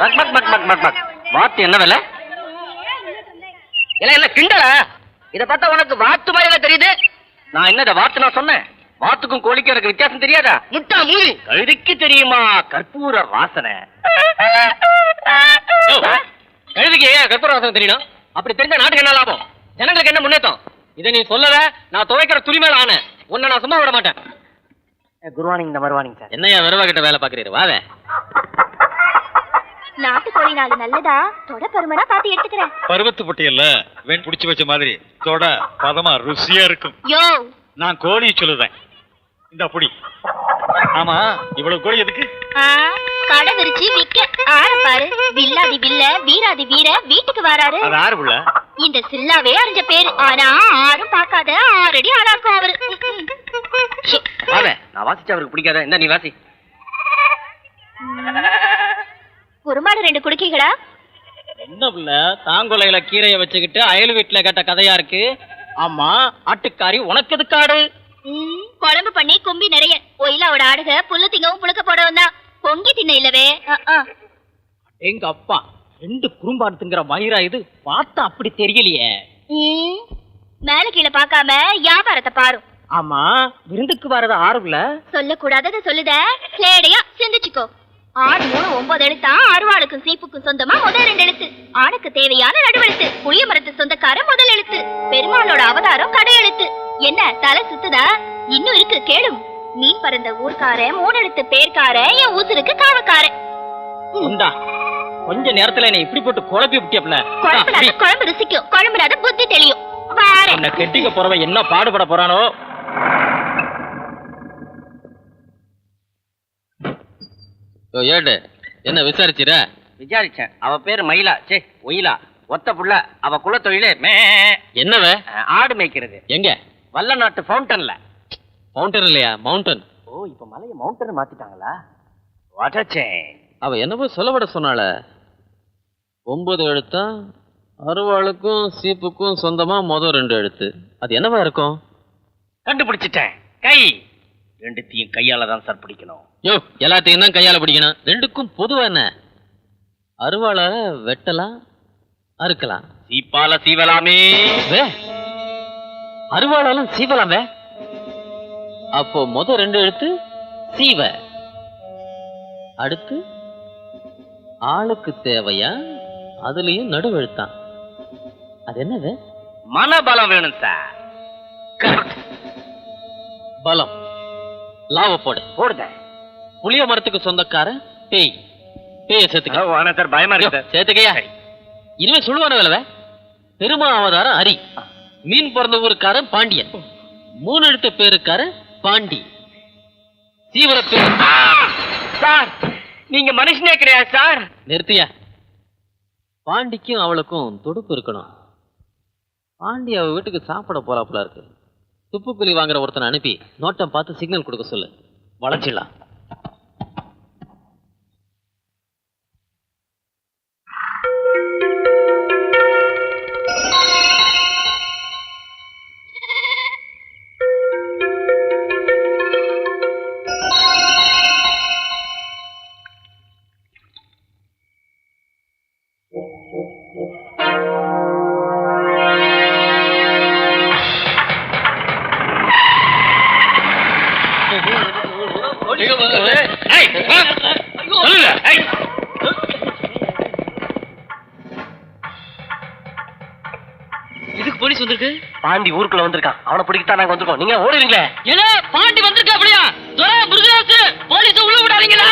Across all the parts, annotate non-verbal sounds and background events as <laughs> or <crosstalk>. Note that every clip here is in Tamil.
பக் பக் பக் பக் பக் பக் வாத்து என்ன விலை? இல்ல இல்ல கிண்டலா? இத பார்த்தா உனக்கு வாத்து மாதிரி தெரியுது. நான் என்ன இத வாத்து நான் சொன்னேன்? வாத்துக்கும் கோழிக்கும் எனக்கு வித்தியாசம் தெரியாதா? முட்டா மூவி கழுதிக்கு தெரியுமா கற்பூர வாசனை? கழுதிக்கு ஏன் கற்பூர வாசனை தெரியணும் அப்படி தெரிஞ்ச நாட்டுக்கு என்ன லாபம்? ஜனங்களுக்கு என்ன முன்னேற்றம்? இதை நீ சொல்லல நான் துவைக்கிற துணி மேல ஆன உன்னை நான் சும்மா விட மாட்டேன். குட் மார்னிங் இந்த மறுவானிங் சார் என்னையா விரவா கிட்ட வேலை பாக்குறீரு வாவே. நாட்டுக்கோழி நாலு நல்லதா? தொட பருமனா பார்த்து எடுத்துக்கிறேன். பருவத்து பட்டியல்ல வெண் புடிச்சு வச்ச மாதிரி தொட பதமா ருசியா இருக்கும். யோ! நான் கோழி சொல்லுறேன். இந்த புடி. ஆமா இவ்வளவு கோழி எதுக்கு? கடை விரிச்சு விக்க ஆற பாரு. வில்லாதி வில்ல வீராதி வீர வீட்டுக்கு வராரு. அது ஆறு புள்ள? இந்த சில்லாவே அறிஞ்ச பேரு. ஆனா ஆரும் பார்க்காத ஆறடி ஆளாக்கும் அவரு. நான் வாசிச்சா அவருக்கு பிடிக்காத. இந்த நீ வாசி. குறுமாடு ரெண்டு குடுக்கீங்களா? என்ன புள்ள தாங்கொலையில கீரைய வச்சுக்கிட்டு அயல் வீட்டுல கேட்ட கதையா இருக்கு. ஆமா ஆட்டுக்காரி உனக்கு எதுக்காடு ம், குழம்பு பண்ணி கும்பி நிறைய. ஒயிலாவோட ஆடுக புல்லு திங்கவும் புழுக்க போடவும் தான். பொங்கி தின்ன இல்லவே. ஆ, ஆ. எங்க அப்பா ரெண்டு குறும்பாடுத்துங்கிற மயிரா இது பார்த்தா அப்படி தெரியலையே. ம், மேல கீழே பார்க்காம வியாபாரத்தை பாரு. ஆமா விருந்துக்கு வரது ஆறுல சொல்லக்கூடாதத சொல்லுத. ஸ்லேடையா சிந்திச்சுக்கோ. ஆடு மூணு ஒன்பது எழுத்தா அருவாளுக்கும் சீப்புக்கும் சொந்தமா முதல் ரெண்டு எழுத்து. ஆணுக்கு தேவையான நடுவெழுத்து புளிய மரத்து சொந்தக்கார முதல் எழுத்து. பெருமாளோட அவதாரம் கடை எழுத்து. என்ன தலை சுத்துதா? இன்னும் இருக்கு கேளும். மீன் பறந்த ஊர்க்கார மூணு எழுத்து பேர்க்கார என் ஊசருக்கு காவக்காரன். உண்டா கொஞ்ச நேரத்துல என்ன இப்படி போட்டு குழப்பி விட்டியப்ல குழம்புனாத குழம்பு ருசிக்கும். குழம்புனாத புத்தி தெளியும். என்ன கெட்டிக்க போறவன் என்ன பாடுபட போறானோ? ஏடு. என்ன விசாரிச்சிர விசாரிச்சேன். அவ பேரு மயிலா. சே ஒயிலா. ஒத்த புள்ள. அவ குலத்தொழிலே மே. என்னவ? ஆடு மேய்க்கிறது. எங்க? வல்ல நாட்டு ஃபவுண்டன்ல. மவுண்டன் இல்லையா? மவுண்டன். ஓ இப்ப மலைய மவுண்டன் மாத்திட்டாங்களா? வடச்சே அவ என்னவோ சொல்லப்பட சொன்னால ஒன்பது எழுத்தா அருவாளுக்கும் சீப்புக்கும் சொந்தமா மொதல் ரெண்டு எழுத்து. அது என்னவா இருக்கும்? கண்டுபிடிச்சிட்டேன். கை. ரெண்டுத்தையும் கையால தான் சார் பிடிக்கணும். யோ எல்லாத்தையும் தான் கையால பிடிக்கணும். ரெண்டுக்கும் பொதுவா என்ன? அருவாளை வெட்டலாம் அறுக்கலாம் சீப்பால சீவலாமே. அருவாளாலும் சீவலாம்? அப்போ மொத ரெண்டு எழுத்து சீவ. அடுத்து ஆளுக்கு தேவையா? அதுலயும் நடுவெழுத்தான் அது என்னது? மனபலம் வேணும் சார். பலம். லாவ போடு. போடுத புளிய மரத்துக்கு சொந்தக்கார பேய். பேய சேர்த்துக்க. சார் பயமா இருக்கு சார் சேர்த்துக்கையா? இனிமே சொல்லுவான வேலை பெருமா அவதாரம் ஹரி மீன் பிறந்த ஊருக்காரன் பாண்டியன். மூணு எழுத்த பேருக்காரன் பாண்டி. தீவிர பேர். சார் நீங்க மனுஷனே கிடையாது சார். நிறுத்தியா? பாண்டிக்கும் அவளுக்கும் துடுப்பு இருக்கணும். பாண்டி அவ வீட்டுக்கு சாப்பிட போறாப்புல இருக்கு. துப்புக்குழி வாங்குற ஒருத்தனை அனுப்பி நோட்டம் பார்த்து சிக்னல் கொடுக்க சொல்லு. வளைச்சிடலாம். இதுக்கு போலீஸ் வந்திருக்கு? பாண்டி ஊருக்குள்ள வந்திருக்கான். அவனை பிடிக்கத்தான் நாங்க வந்திருக்கோம். நீங்க ஓடுறீங்களே ஏன்னா பாண்டி வந்திருக்க அப்படியா? துரை முருகதாசு போலீஸ் உள்ள விடாதீங்களா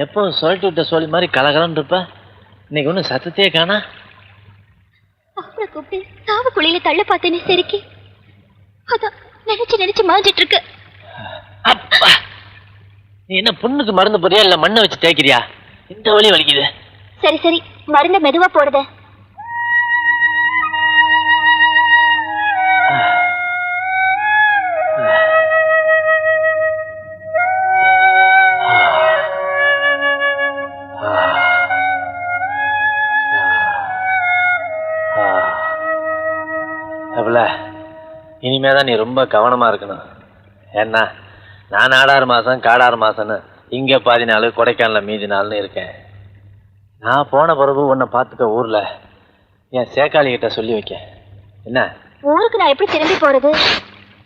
எப்போ சொல்லிட்டு விட்ட சோழி மாதிரி கலகலன்னு இருப்ப? இன்னைக்கு ஒன்றும் சத்தத்தையே காணா? அவளை கூப்பிட்டு சாவு குழியில தள்ள பார்த்தேனே சரிக்கு. அதான் நினைச்சு நினைச்சு மாஞ்சிட்டு இருக்கு அப்பா! நீ என்ன புண்ணுக்கு மருந்து போறியா இல்ல மண்ணை வச்சு தேய்க்கிறியா? இந்த வலி வலிக்குது. சரி சரி. மருந்த மெதுவா போடுத. இனிமே தான் நீ ரொம்ப கவனமா இருக்கணும். ஏன்னா நான் ஆடாறு மாசம் காடாறு மாசம்னு இங்க பாதி நாள் கொடைக்கானல மீதி நாள்னு இருக்கேன். நான் போன பிறகு உன்னை பார்த்துக்க ஊர்ல என் சேக்காளி கிட்ட சொல்லி வைக்க என்ன? ஊருக்கு நான் எப்படி திரும்பி போறது?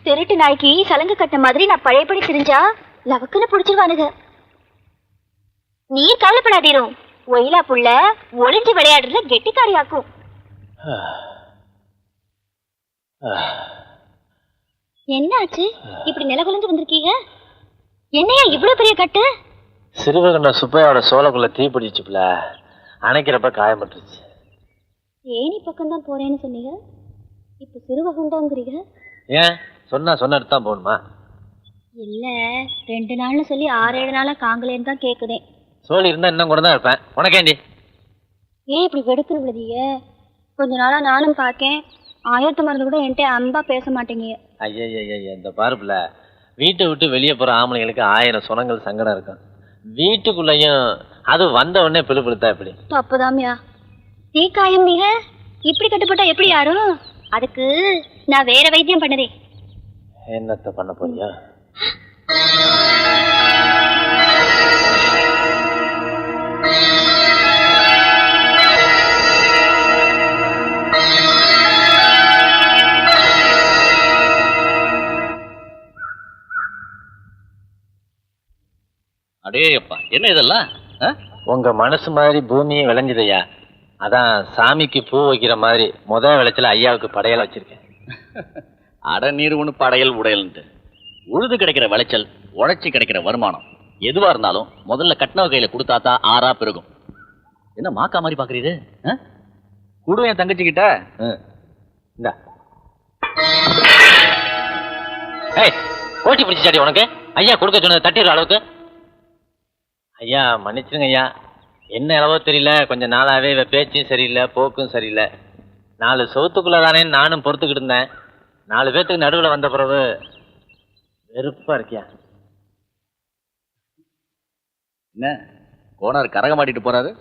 திருட்டு நாய்க்கு சலங்கு கட்ட மாதிரி நான் பழையபடி திரிஞ்சா லவக்குன்னு புடிச்சிருவானுங்க. நீ கவலைப்படாதீரும் ஒயிலா புள்ள ஒளிஞ்சு விளையாடுறதுல கெட்டிக்காரியாக்கும் என்ன ஆச்சு இப்படி நில குலைஞ்சு வந்திருக்கீங்க? என்னையா இவ்வளவு பெரிய கட்டு? சிறுவகண்ட சுப்பையோட சோளக்குள்ள தீ பிடிச்சுப்புல அணைக்கிறப்ப காயப்பட்டுருச்சு ஏனி பக்கம் தான் போறேன்னு சொன்னீங்க. இப்ப சிறுவகுண்டாங்கிறீங்க? ஏன்? சொன்னா சொன்ன தான் போகணுமா? இல்ல ரெண்டு நாள்னு சொல்லி ஆறு ஏழு நாளா காங்கலேன்னு தான் கேக்குதேன். சோழி இருந்தா இன்னும் கூட தான் இருப்பேன். உனக்கேண்டி ஏன் இப்படி வெடுக்குன்னு விழுதிய கொஞ்ச நாளா நானும் பார்க்கேன் ஆயிரத்து மருந்து கூட என்கிட்ட அன்பா பேச மாட்டேங்க ஐயா இந்த பாருப்புல. வீட்டை விட்டு வெளியே போற ஆம்பளைங்களுக்கு ஆயிரம் சுணங்கள் சங்கடம் இருக்கும். வீட்டுக்குள்ளேயும் அது வந்த உடனே பிழுப்பிழுத்தா எப்படி? தப்புதாமியா தீக்காயம் நீங்க இப்படி கட்டுப்பட்டா எப்படி யாரும்? அதுக்கு நான் வேற வைத்தியம் பண்ணதே என்னத்த பண்ண போறியா? அடேயப்பா என்ன இதெல்லாம்? உங்க மனசு மாதிரி பூமியும் விளைஞ்சதையா அதான் சாமிக்கு பூ வைக்கிற மாதிரி முத விளைச்சல ஐயாவுக்கு படையல் வச்சிருக்கேன். <laughs> அட நீர் ஒன்று படையல் உடையல்ன்ட்டு. உழுது கிடைக்கிற விளைச்சல் உழைச்சி கிடைக்கிற வருமானம். எதுவா இருந்தாலும் முதல்ல கட்டினவ கையில கொடுத்தா தான் ஆறா பெருகும். என்ன மாக்கா மாதிரி பாக்குறீரு? குடு என் தங்கச்சி கிட்ட இந்தா. ஏய் கோட்டி பிடிச்சாடி உனக்கு? ஐயா கொடுக்க சொன்னது தட்டிடுற அளவுக்கு. ஐயா மன்னிச்சிருங்க ஐயா. என்ன அளவோ தெரியல. கொஞ்ச நாளாவே இவ பேச்சும் சரியில்லை போக்கும் சரியில்லை. நாலு சவுத்துக்குள்ள தானே நானும் பொறுத்துக்கிட்டு இருந்தேன். நாலு பேத்துக்கு நடுவில் வந்த பிறகு வெறுப்பா இருக்கியா? என்ன? கோனார் கரக மாட்டிட்டு போறாரு?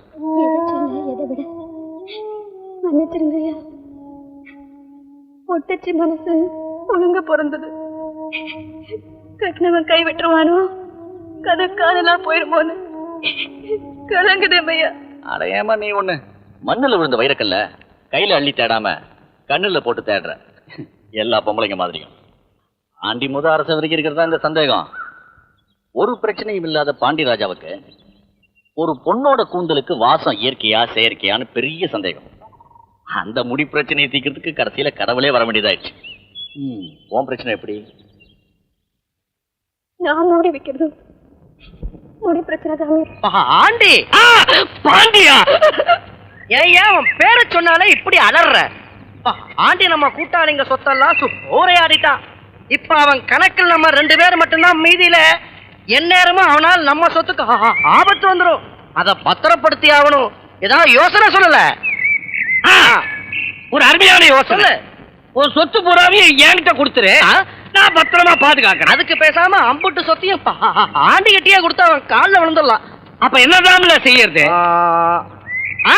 மன்னிச்சிருங்கய்யா ஒட்டச்சி மனசு ஒழுங்க பிறந்தது. கட்டினவன் கை விட்டுருவானோ? கதை காதலா போயிருமோன்னு. கலங்குதேமையா அடையாம நீ ஒண்ணு? மண்ணுல விழுந்த வைரக்கல்ல கையில அள்ளி தேடாம கண்ணுல போட்டு தேடுற. எல்லா பொம்பளைங்க மாதிரியும். ஆண்டி முத அரசு வரைக்கும் இருக்கிறதா இந்த சந்தேகம்? ஒரு பிரச்சனையும் இல்லாத பாண்டி ராஜாவுக்கு ஒரு பொண்ணோட கூந்தலுக்கு வாசம் இயற்கையா செயற்கையான்னு பெரிய சந்தேகம். அந்த முடி பிரச்சனையை தீர்க்கிறதுக்கு கடைசியில கடவுளே வர வேண்டியதாயிடுச்சு. ம், உன் பிரச்சனை எப்படி? நான் மூடி வைக்கிறது பிரச்சனை பாண்டியா. ஏன் அவன் பேரை சொன்னாலே இப்படி அலற ஆண்டி நம்ம கூட்டாளிங்க சொத்தெல்லாம் சு- சூறையாடிட்டான் இப்ப அவன் கணக்கில் நம்ம ரெண்டு பேர் மட்டும்தான் மீதியில. எந்நேரமும் அவனால் நம்ம சொத்துக்கு ஆபத்து வந்துரும். அத பத்திரப்படுத்தி ஆகணும். ஏதாவது யோசனை சொல்லல? ஒரு அருமையான யோசனை. உன் சொத்து பூராவையும் என்கிட்ட கொடுத்துரு. நான் பத்திரமா பாதுகாக்கிறேன் அதுக்கு பேசாம அம்புட்டு சொத்தையும் ஆண்டி கட்டியா கொடுத்து அவன் காலில் விழுந்துடலாம். அப்ப என்னதான்ல செய்யறது? ஆ.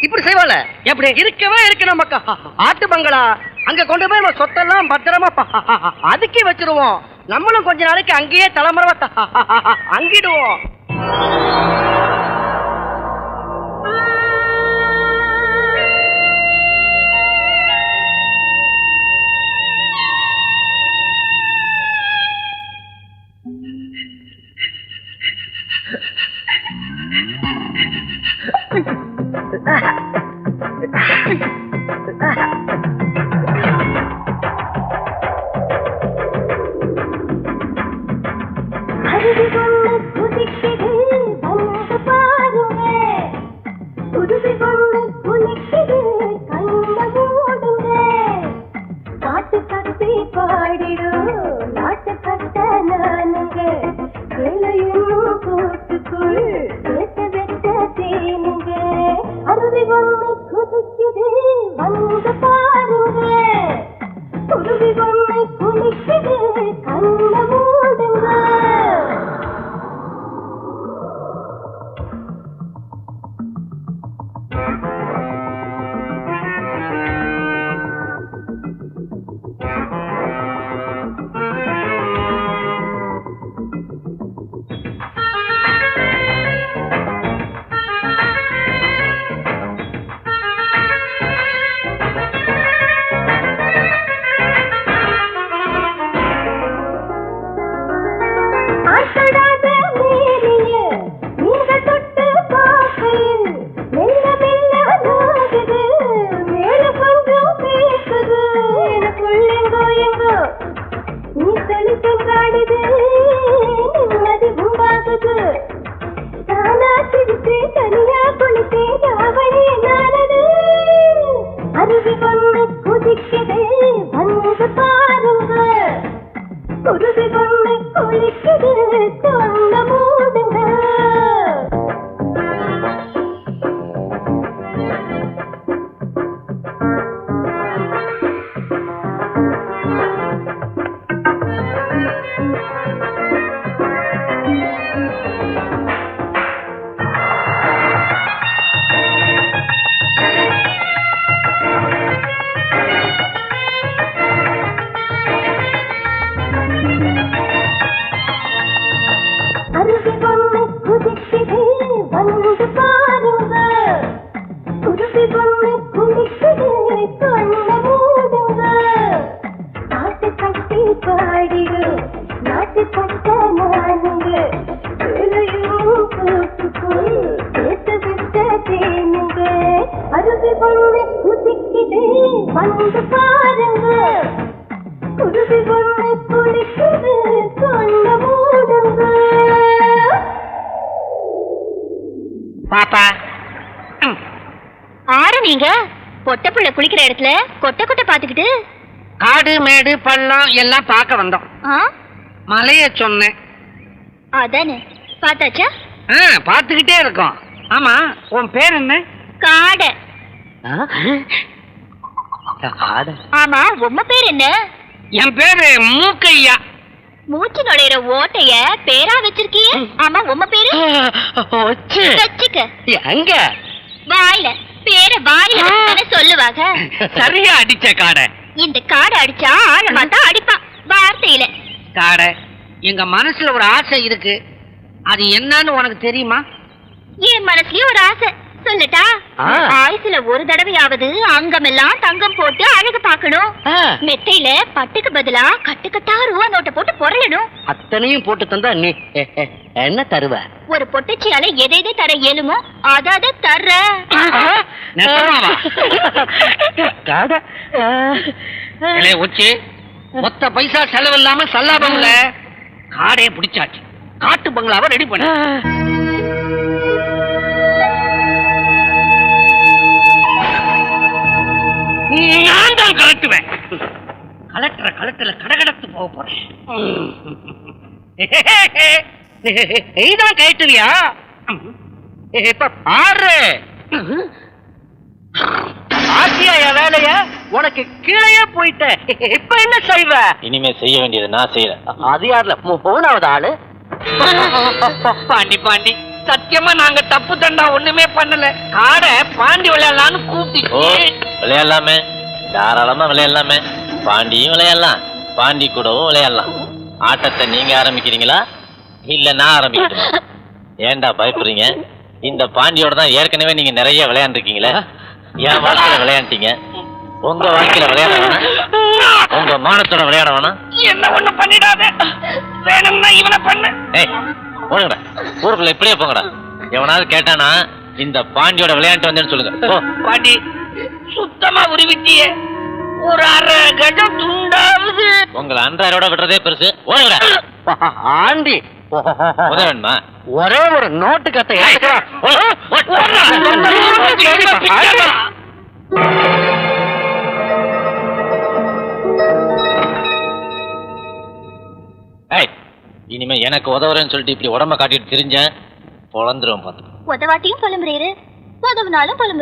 இப்படி செய்வாள. எப்படி? இருக்கவே இருக்கு நம்ம ஆட்டு பங்களா. அங்க கொண்டு போய் நம்ம சொத்தெல்லாம் பத்திரமா அதுக்கி வச்சிருவோம். நம்மளும் கொஞ்ச நாளைக்கு அங்கேயே தலைமுறை அங்கிடுவோம். தானா தனியா குளித்து யாவழி நானது அருவி கொண்டு குதிக்குது வந்து பாருங்க. குருவி கொண்டு குளிக்குது வந்து பாருங்க. குருவி கொண்டு குளிக்குது தொண்ட மூடுங்க. பாப்பா. ம், ஆறு நீங்க? பொட்ட புள்ள குளிக்கிற இடத்துல கொட்டை கொட்டை பாத்துக்கிட்டு காடு மேடு பள்ளம் எல்லாம் பார்க்க வந்தோம். ஆ? மலைய சொன்னேன். அதானே? பார்த்தாச்சா? ஆ பார்த்துக்கிட்டே இருக்கோம். ஆமா உன் பேர் என்ன? காடை. காடு ஆமா உம்ம பேர் என்ன? என் பேரு மூக்கையா. மூச்சு நுழையிற ஓட்டைய பேரா வச்சிருக்கியே? ஆமா உம்ம பேரு? வச்சு வச்சுக்க. எங்க வாயில பேர வாயில சொல்லுவாங்க. சரியா அடிச்ச காடை. இந்த காடை அடிச்சா ஆழமா தான் அடிப்பான் வார்த்தையில. காடை எங்க மனசுல ஒரு ஆசை இருக்கு. அது என்னன்னு உனக்கு தெரியுமா? என் மனசுலயும் ஒரு ஆசை. சொல்லட்டா? ஆயுசுல ஒரு தடவையாவது அங்கமெல்லாம் தங்கம் போட்டு அழகு பார்க்கணும். மெத்தையில பட்டுக்கு பதிலா கட்டுக்கட்டா ரூபா நோட்டை போட்டு புரளணும் அத்தனையும் போட்டு தந்தா நீ என்ன தருவ? ஒரு பொட்டச்சியால எதை எதை தர இயலுமோ அத அத தர்ற உச்சி மொத்த பைசா செலவு இல்லாம சல்லாபம்ல காடையை பிடிச்சாச்சு. காட்டு பங்களாவை ரெடி பண்ண. கலட்டுற கலட்டுல கடகடத்து போக போறேன். நீதான் கழட்டுவியா இப்ப பாரு. ஆசியா என் வேலைய உனக்கு கீழே போயிட்ட. இப்ப என்ன செய்வ? இனிமே செய்ய வேண்டியது நான் செய்யறேன். அது யாருல? மூணாவது ஆளு. பாண்டி பாண்டி சத்தியமா நாங்க தப்பு தண்டா ஒண்ணுமே பண்ணல. காடை பாண்டி விளையாடலான்னு கூப்பிட்டு விளையாடலாமே. தாராளமா விளையாடலாமே. பாண்டியும் விளையாடலாம். பாண்டி கூடவும் விளையாடலாம். ஆட்டத்தை நீங்க ஆரம்பிக்கிறீங்களா? இல்ல நான் ஆரம்பிக்கட்டுமா? ஏன்டா பயப்படுறீங்க? இந்த பாண்டியோட தான் ஏற்கனவே நீங்க நிறைய விளையாண்டுருக்கீங்களே. என் வாழ்க்கையில விளையாண்டீங்க. உங்க வாழ்க்கையில விளையாட வேணாம். உங்க மானத்தோட விளையாட வேணாம். என்ன ஒண்ணு பண்ணிடாத. வேணும்னா இவனை பண்ணு. ஏய் போடுங்கடா ஊருக்குள்ள இப்படியே போங்கடா. எவனாவது கேட்டானா இந்த பாண்டியோட விளையாண்டு வந்தேன்னு சொல்லுங்க. பாண்டி சுத்தமா உருவிட்டியே. ஒரு அரை கஜம் துண்டாவது உங்களை அன்றாரோட விடுறதே பெருசு ஓடுங்கடா ஆண்டி உதவ வேணுமா ஒரே ஒரு நோட்டு கத்தை இனிமே எனக்கு உதவுறேன்னு சொல்லிட்டு இப்படி உடம்ப காட்டிட்டு திரிஞ்சேன் பொழந்துருவேன் பார்த்து உதவாட்டியும் புலம்புறீரு உதவுனாலும் புலம்புறீரு